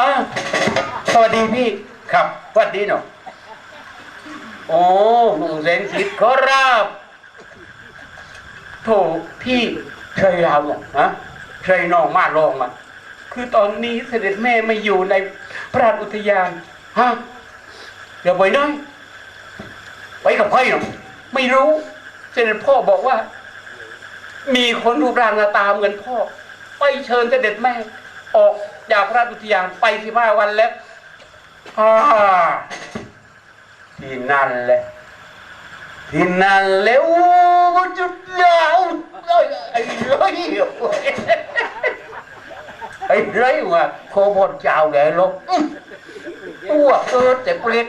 อ่าสวัสดีพี่ ครับสวัสดีเนาะโอ้มึงเซนสิทธิ์ขอรับโถพี่เคยเราเนี่ยฮะเคยน้องมาลองมาคือตอนนี้เสด็จแม่ไม่อยู่ในพระราชอุทยานฮะเดี๋ยวไปหน่อยไปกับใครเนาะไม่รู้เสด็จพ่อบอกว่า มีคนรูปร่างหน้าตาเหมือนพ่อ ไปเชิญเสด็จแม่ออก จากพระราชอุทยานไปสิบห้าวันแล้วอาที่นั่นแหละที่นั่นแหล้วจุดยาวไอ้ไอ้เลยไอ้เลยว่าโคบนเจ้าแหล่ลกตัวเกิดแต่เปรต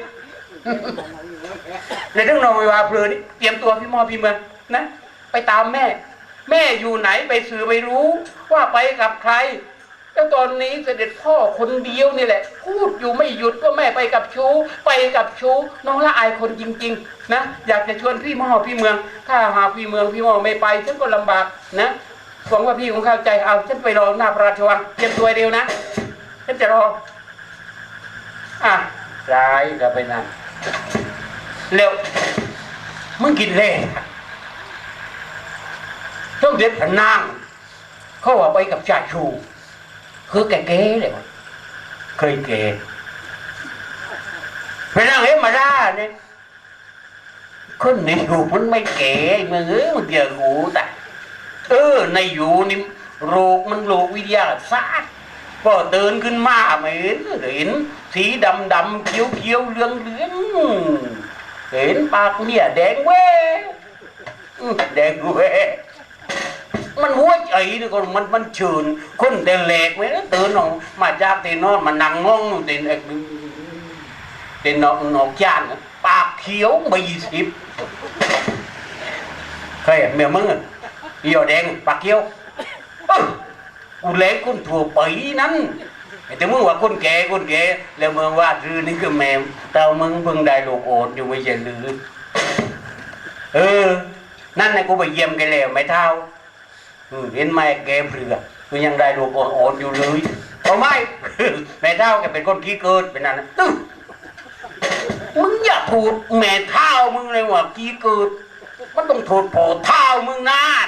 ในเรื่องนองวาเพลินนี่เตรียมตัวพี่มอพี่เมืองนะ ไปตามแม่ แม่อยู่ไหนไปสื่อไปรู้ ว่าไปกับใคร แล้วตอนนี้เสด็จพ่อคนเดียวนี่แหละ พูดอยู่ไม่หยุดว่าแม่ไปกับชู้ ไปกับชู้ น้องละอายคนจริง ๆ นะอยากจะชวนพี่มอพี่เมือง ถ้าหาพี่เมืองพี่มอไม่ไปฉันก็ลำบากนะหวังว่าพี่คงเข้าใจเอาฉันไปรอหน้าพระราชวังเตรียมตัวเร็วนะฉันจะรออะร้ายก็ไปนั่นเร็วมึงกินเล่ต้องเด็ดพนางเขาว่าไปกับชาชู คือแกเก๋เลยวะเคยเก๋ไปนั่งเห็มาได้เนี่ยคนในอยู่มันไม่เก๋มึงเอ้ยมันเกี่ยวกูแต่เออในอยู่นี่โรคมันโรควิทยาศาสตร์ก็เดินขึ้นมาไม่เห็นเห็น สีดำดำเขียวเขียวเหลืองเหลืองเห็นปากเนี่ยแดงเว้แดงเว้ มันหัวใจนี่ก็มันมันเชิญคนแต่แหลกไว้นะตื่นออกมาจากเตีนอนมานั่งงงเตีนเอกเตีนนอกนอกจานปากเขียวไม่ยี่สิบเคยเมียมึงอะอีหยอแดงปากเขียวเอ้ากูเล็กคนถั่วไปนั้นแต่มึงว่าคนแก่คนแก่แล้วมึงว่าคือนี่คือแมวแต่ามึงเพิ่งได้ลูกโอดอยู่ไม่ใช่หรือเออ นั่นนะกูไปเยี่ยมแกแล้วไม่เท่า เห็นไหมแกเปลือกคือยังได้ลูกอ่อนอยู่เลยเอาไหมแม่เท่าแกเป็นคนขี้เกิดเป็นนั่นตึ้งมึงอย่าถูดแม่เท่ามึงเลยว่าขี้เกิดมันต้องถูดพอเท่ามึงนาน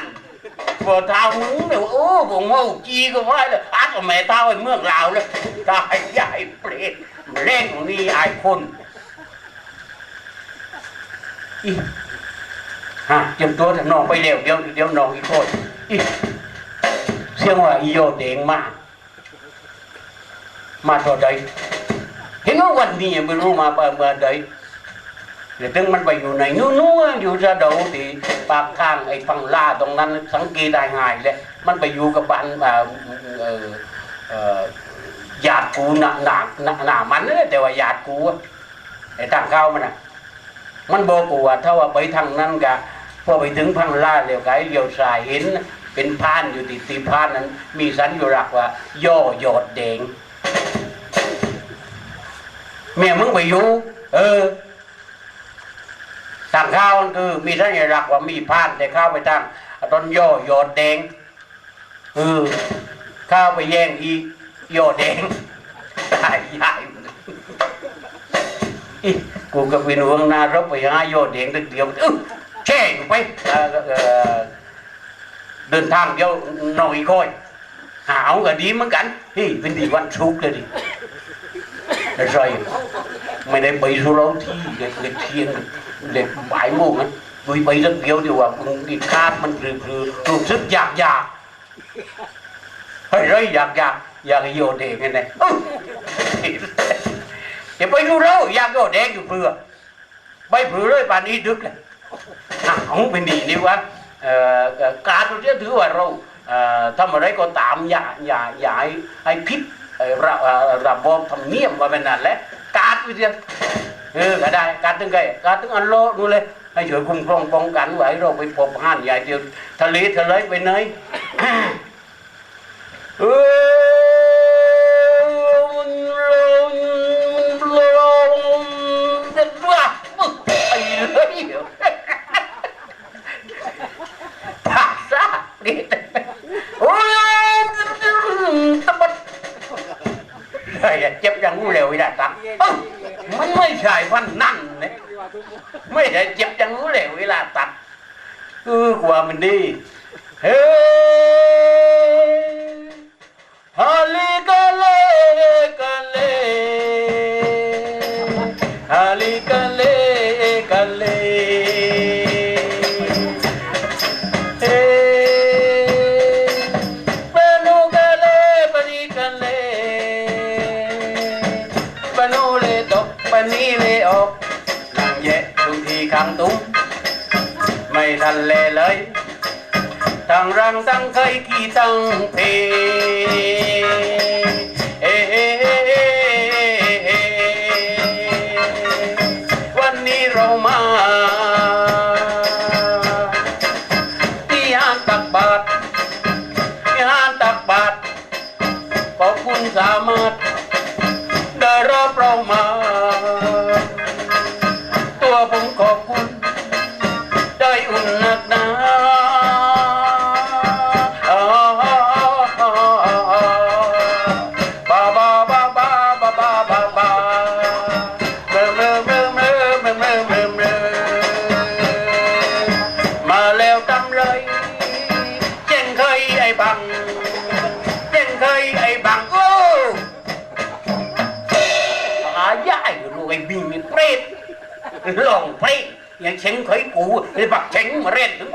พอเท่ามึงเนี่ยโอ้ผมว่าจีก็ไว้เลยอัดกับแม่เท่าไอ้เมืองลาวเลยตายใหญ่เปรตเล่นของนี่ไอ้คนอีฮะเตรียมตัวถอะน้องไปเร็วเดี๋ยวเดี๋ยวน้องอีกคน เสียงว่าอีโยเดงมากมาตัวใดเห็นว่าวันนี้ไม่รู้มาเมื่อใดเดี๋ยวถึงมันไปอยู่ในนู้นอยู่จะเดาที่ปากข้างไอ้ฟังล่าตรงนั้น สังเกตได้ง่ายเลยมันไปอยู่กับบ้านอ่าเอ่อเอ่อญาติกูหนาหนาหนาหนามันนะแต่ว่าญาติกูไอ้ทางเข้ามันอะมันบอกกูว่าถ้าว่าไปทางนั้นกะพอไปถึงพังล่าเรียวไกเลี้ยวสายเห็น เป็นพานอยู่ติดตีพานนั้น มีสัญลักษณ์ว่า ย่อหยอดแดงแม่มึงไปอยู่เออทางข้าวคือมีสัญลักษณ์ว่ามีพานแต่ข้าวไปทางต้นย่อหยอดแดงเออข้าวไปแย่งอีหยอดแดงตายใหญ่กูกับวินวงนารบไปหาโยอดเดงตึกเดียวอึ้งแช่งไป เดินทางเดียวหน่อยค่อยหาวก็ดีเหมือนกันเฮ้ยเป็นดีวันศุกเลยดิแต่ใช่ไม่ได้ไปสุราที่เด็กเด็กเที่ยงเด็กบ่ายโมงนะไปไปสักเดียวเดีกว่ามึงอีกคาดมันคือคือรู้สึกอยากอยากเฮ้ยไรอยากอยากอยากโยนเองไงเนี่ยอึ้งอย่าไปดูแล้วอยากโยแดงอยู่เพื่อไปเพื่อเลยป่านนี้ดึกเลยอะของเป็นดีนี่วะ การเราจะถือว่าเราทำอะไรก็ตามอย่าอย่าอย่าให้ให้พิษระระบบธรรมเนียมว่าเป็นนั่นแหละการวิทยาเออก็ได้การถึงไงการถึงอันโลดูเลยให้ช่วยคุ้มครองป้องกันไว้เราไปพบห้านใหญ่เดียวทะเลทะเลไปไหนเออ เจ็บอย่างงูเหลวอีดาตักมันไม่ใช่วันนั่นเลยไม่ใช่เจ็บอย่างงูเหลวอีดาตักคือกวามันดีเฮ้ฮาลีกาเลกาเลางตุงไม่ทันเลเลยทั้งรังตั้งเคยกี่ตั้งเพวันนี้เรามาที่หานตักบาทที่นตักบาทขอบคุณสามารถได้รับเรามาูไอ้บักเฉงมาเร่นถึง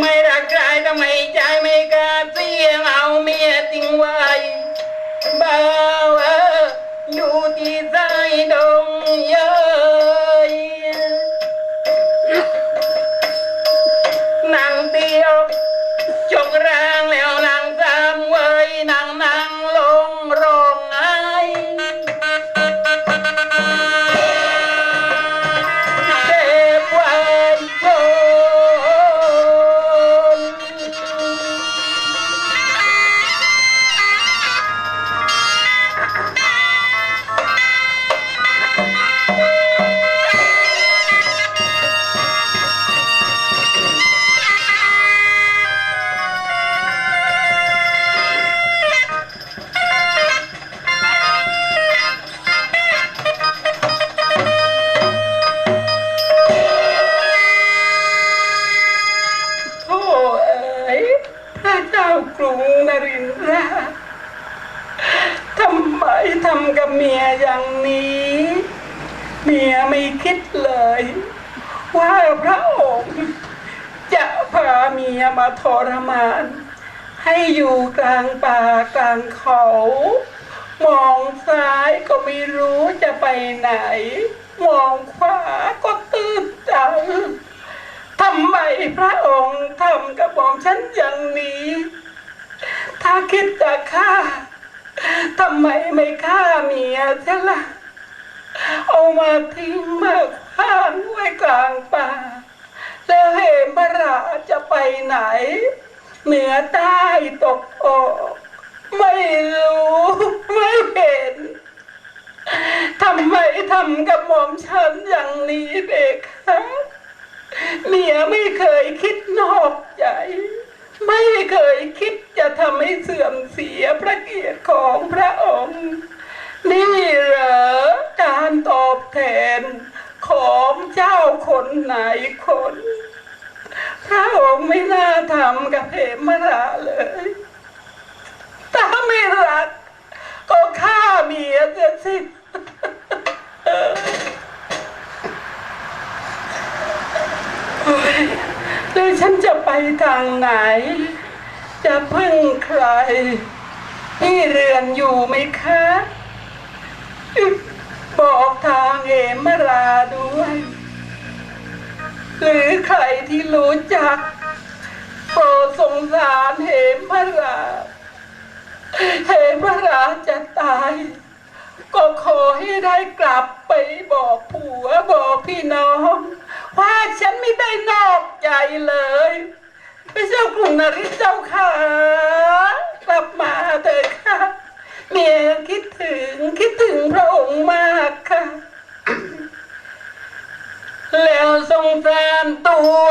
ไม่รักชายทำไมใจไม่กล้าเสียงเอาเมียทิ้งไว้ ไม่รู้จะไปไหน มองขวาก็ตื่นใจทำไมพระองค์ทำกับผมฉันอย่างนี้ ถ้าคิดจะฆ่าทำไมไม่ฆ่าเมียเสียล่ะ เอามาทิ้งมาข้างไว้กลางป่า แล้วเหมราจะไปไหน เหนือใต้ตกออก ไม่รู้ ไม่เห็น ทำไมทำกับหม่อมฉันอย่างนี้เบคะเมียไม่เคยคิดนอกใจ ไม่เคยคิดจะทำให้เสื่อมเสียพระเกียรติของพระองค์ นี่เหรอการตอบแทนของเจ้าคนไหนคน พระองค์ไม่น่าทำกับเพมราเลยถ้าไม่รัก ก็ฆ่าเมียเสียสิโอ๊ยแล้ว ฉันจะไปทางไหน จะพึ่งใครที่เรือนอยู่ไหมคะ บอกทางเหมราด้วย หรือใครที่รู้จักโปรดสงสารเหมราเหมราจะตาย ก็ขอให้ได้กลับไปบอกผัวบอกพี่น้อง พาฉันไม่ได้นอกใจเลยพระเจ้ากรุงนริศเจ้าค่ะ กลับมาเถอะค่ะ เมียคิดถึงคิดถึงพระองค์มากค่ะ แล้วทรงสารตัว